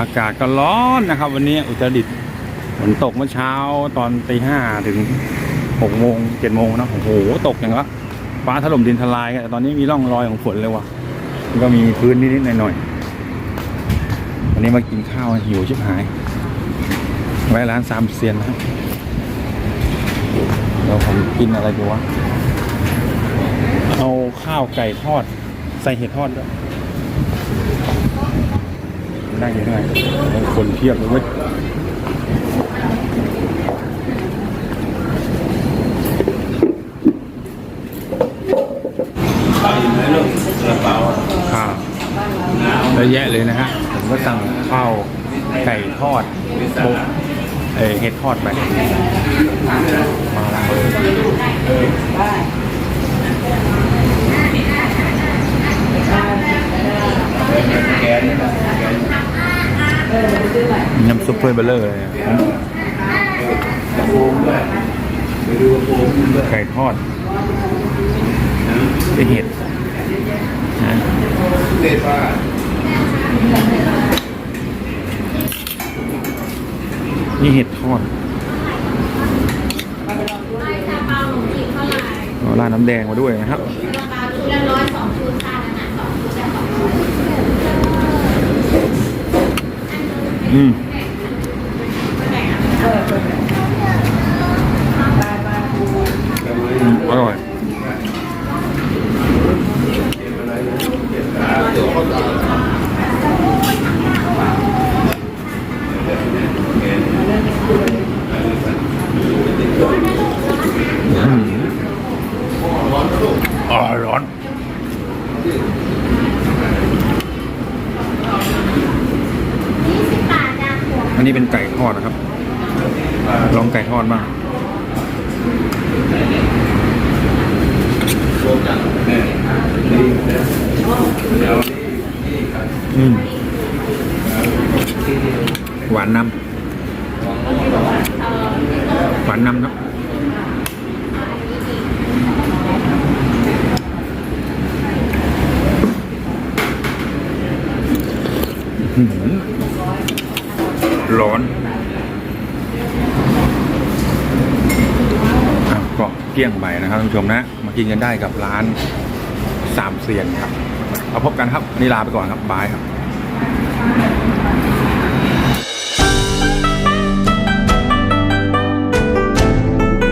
อากาศก็ร้อนนะครับ วันนี้อุตรดิตถ์ฝนตกเมื่อเช้าตอนตีห้าถึงหกโมงเจ็ดโมงนะโอ้โหตกอย่างละฟ้าถล่มดินทลายแต่ตอนนี้มีร่องรอยของฝนเลยว่ะก็มีพื้นนิดๆหน่อยๆวันนี้มากินข้าวหิวชิบหายไว้ร้านสามเซียนนะครับเดี๋ยวผมกินอะไรดีวะเอาข้าวไก่ทอดใส่เห็ดทอดด้วย นั่งยังไงคนเพียบเลยเว้ยข้าเยอะแยะเลยนะฮะ ผมก็สั่งข้าวไก่ทอดโบะเอเห็ดทอดไปมาเลย น้ำซุปเพื่อนเบลเลอร์เลยอะไก่ทอดเป็นเห็ดนะนี่เห็ดทอดไม่ชาเปาหนูกินเท่าไหร่เอาราดน้ำแดงมาด้วยนะครับราคาชุดละร้อยสองชุดค่ะนั่นน่ะสองชุดละสองร้อย อืมอืมอร่อย อืมอ๋อร้อน ยี่สิบบาทจ้ะหัว อันนี้เป็นไก่ทอดนะครับ ลองไก่ทอดบ้างอืมหวานนำหวานนำครับอื้อหือ ร้อนอะก็เกลี้ยงไปนะครับท่านผู้ชมนะ มากินกันได้กับร้านสามเซียนครับ เอาพบกันครับนนี่ลาไปก่อนครับบายครับ